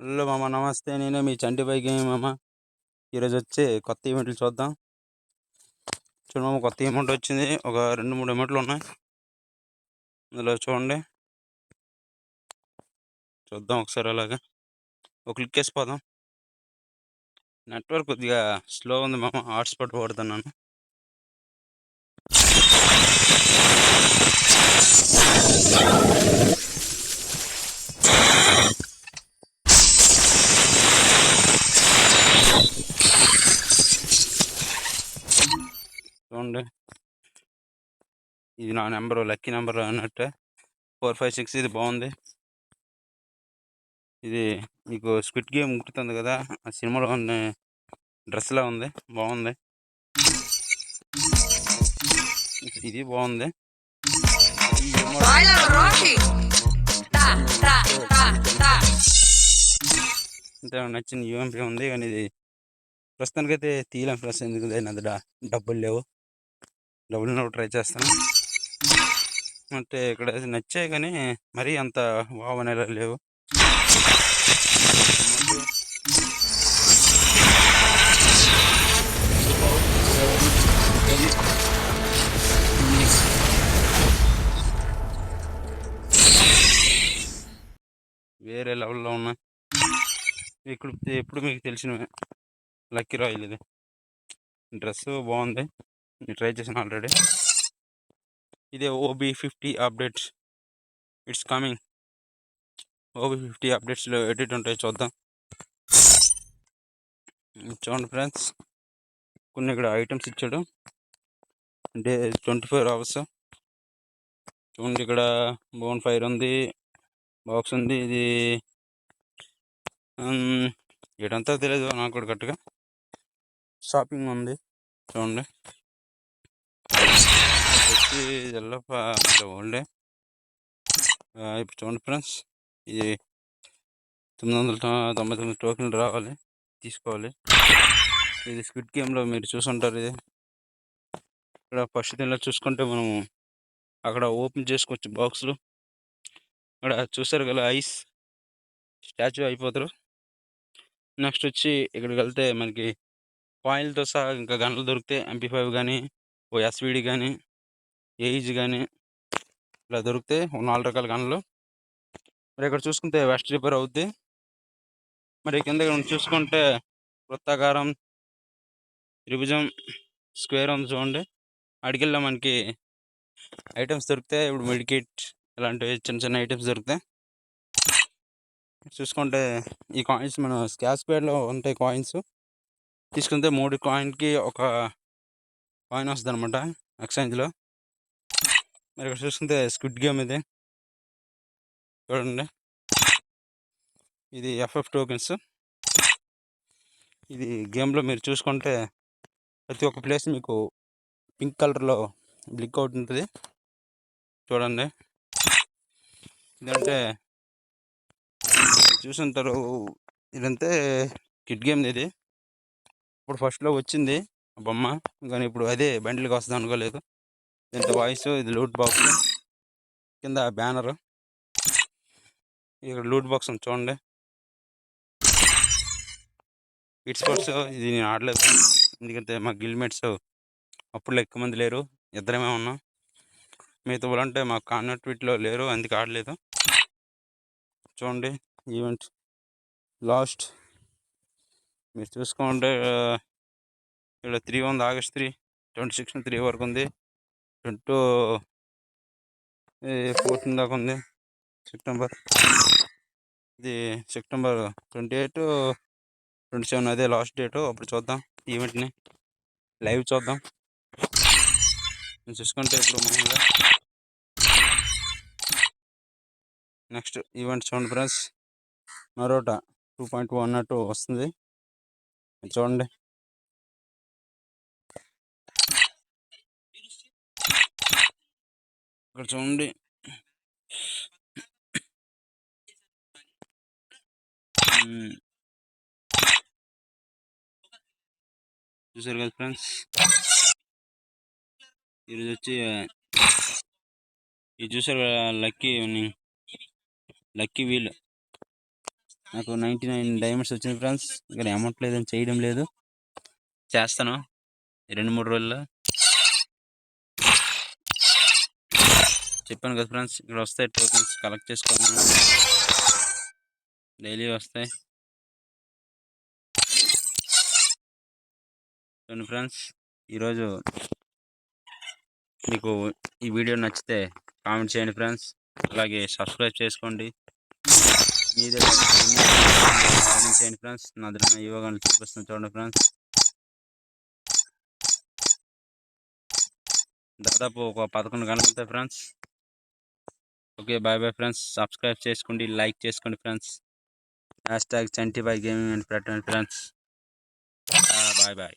Hello మామ నమస్తే. నేనే మీ చంటి బైక్ మామ. ఈరోజు వచ్చి కొత్త ఈవెంట్లు చూద్దాం. చూడు మామ కొత్త ఈవెంట్ వచ్చింది. ఒక రెండు మూడు ఈవెంట్లు ఉన్నాయి. అందులో చూడండి. చూద్దాం ఒకసారి అలాగా. ఒక క్లిక్ వేసిపోదాం నెట్వర్క్ కొద్దిగా స్లో ఉంది మామ. హాట్స్పాట్ వాడుతున్నాను చూడండి ఇది నా నెంబరు లక్కీ నెంబర్ అన్నట్టే. ఫోర్ ఫైవ్ సిక్స్ ఇది బాగుంది. ఇది మీకు స్క్విట్ గేమ్ గుర్తుంది కదా ఆ సినిమాలో ఉన్న డ్రెస్లా ఉంది బాగుంది. ఇది బాగుంది. అంటే నచ్చిన యూఎంపీ ఉంది కానీ ఇది ప్రస్తుతానికైతే తీయలేం ప్లస్ ఎందుకు అంత డబ్బులు లేవు. డబ్బులు ట్రై చేస్తాను. అంటే ఇక్కడ నచ్చాయి కానీ మరీ అంత వావ్ అనేలా లేవు. వేరే లెవెల్లో ఉన్నాయి ఇక్కడ ఎప్పుడు మీకు తెలిసినవే? లక్కీ రాయల్ ఇది. డ్రెస్ బాగుంది. ట్రై చేసిన ఆల్రెడీ. ఇదే OB fifty updates. It's coming. OB fifty అప్డేట్స్లో edit ఉంటాయి చూద్దాం. చూడండి ఫ్రెండ్స్. కొన్ని ఇక్కడ ఐటమ్స్ ఇచ్చాడు. అంటే ట్వంటీ ఫోర్ అవర్స్. చూడండి ఇక్కడ బోన్ ఫైర్ ఉంది. బాక్స్ ఉంది. ఇది ఇటంతా తెలియదు నాకు కూడా కరెక్ట్గా. షాపింగ్ ఉంది. చూడండి. వచ్చి ఎల్లప్ప ఓల్డే ఇప్పుడు చూడండి ఫ్రెండ్స్ ఇది తొమ్మిది వందల తొంభై తొమ్మిది టోకెన్లు రావాలి తీసుకోవాలి. ఇది స్క్విడ్ గేమ్లో మీరు చూసుంటారు ఇది. ఇక్కడ ఫస్ట్ దీనిలో చూసుకుంటే మనము అక్కడ ఓపెన్ చేసుకోవచ్చు బాక్స్లు. ఇక్కడ చూసారు కదా ఐస్ స్టాచ్యూ అయిపోతారు. నెక్స్ట్ వచ్చి ఇక్కడికి వెళ్తే మనకి కాయిల్తో సహా ఇంకా గన్నులు దొరికితే ఎంపీ ఫైవ్ కానీ ఓ ఎస్విడి కానీ ఏఈజీ కానీ ఇలా దొరుకుతాయి నాలుగు రకాల గన్నులు మరి ఇక్కడ చూసుకుంటే వెస్ట్ రిపేర్ అవుద్ది. మరి కింద చూసుకుంటే వృత్తాకారం త్రిభుజం స్క్వేర్ ఉంది చూడండి. అడిగిల్లో మనకి ఐటమ్స్ దొరుకుతాయి ఇప్పుడు మెడికిట్ ఇలాంటివి చిన్న చిన్న ఐటమ్స్ దొరుకుతాయి చూసుకుంటే ఈ కాయిన్స్ మన స్కాష్ ప్యాడ్లో ఉంటాయి కాయిన్స్. తీసుకుంటే మూడు కాయిన్కి ఒక కాయిన్ వస్తుంది అనమాట ఎక్స్చేంజ్లో. మరి ఇక్కడ చూసుకుంటే స్క్విడ్ గేమ్ ఇది. చూడండి. ఇది ఎఫ్ఎఫ్ టోకెన్స్. ఇది గేమ్లో మీరు చూసుకుంటే ప్రతి ఒక్క ప్లేస్ మీకు పింక్ కలర్లో బ్లిక్ అవుట్ ఉంటుంది చూడండి. ఇదంటే చూసుంటారు ఇదంతే కిడ్ గేమ్ ఇది. ఇప్పుడు ఫస్ట్లో వచ్చింది ఆ బొమ్మ. కానీ ఇప్పుడు అదే బండిల్కి వస్తుంది అనుకోలేదు దీంతో వాయిస్? ఇది లూట్ బాక్స్ కింద బ్యానర్. ఇక్కడ లూట్ బాక్స్ ఉంది చూడండి. ఇట్ స్పోర్ట్స్ ఇది నేను ఆడలేదు. ఎందుకంటే మా గిల్మేట్స్ అప్పుడు ఎక్కువ మంది లేరు. ఇద్దరమే ఉన్నాం. మిగతా వాళ్ళంటే మా కాన్వెంట్లో లేరు అందుకే ఆడలేదు. చూడండి ఈవెంట్ లాస్ట్ మీరు చూసుకుంటే ఇక్కడ త్రీ ఉంది August three twenty six three వరకు ఉంది. ట్వంటీ ఫోర్టీన్ దాకా ఉంది. సెప్టెంబర్ ఇది September twenty eight twenty seven అదే లాస్ట్ డేటు. అప్పుడు చూద్దాం ఈవెంట్ని. లైవ్ చూద్దాం. చూసుకుంటే ఇప్పుడు మామూలుగా నెక్స్ట్ ఈవెంట్ చూడండి ఫ్రెండ్స్. మరోట టూ పాయింట్ వన్ అటు వస్తుంది. చూడండి. ఇక్కడ చూడండి. చూసారు కదా ఫ్రెండ్స్? ఈరోజు వచ్చి ఇది చూసారు లక్కీ లక్కీ వీల్. నాకు నైంటీ నైన్ డైమండ్స్ వచ్చింది ఫ్రెండ్స్. ఇక్కడ అమౌంట్ లేదని చేయడం లేదు. చేస్తాను. రెండు మూడు రోజుల్లో. చెప్పాను కదా ఫ్రెండ్స్ ఇక్కడ వస్తాయి టోకెన్స్ కలెక్ట్ చేసుకోమని. డైలీ వస్తాయి. చూడండి ఫ్రెండ్స్ ఈరోజు మీకు ఈ వీడియో నచ్చితే కామెంట్ చేయండి ఫ్రెండ్స్. అలాగే సబ్స్క్రైబ్ చేసుకోండి. మీ దగ్గర కామెంట్ చేయండి ఫ్రెండ్స్. నా దగ్గర యోగాన్ని చూపిస్తాను చూడండి ఫ్రెండ్స్. దాదాపు ఒక పదకొండు గంటలు ఉంటాయి friends. Okay bye bye friends. Subscribe చేసుకోండి లైక్ చేసుకోండి friends. Hashtag senti by gaming అని అండ్ ఫ్రెండ్స్. Bye bye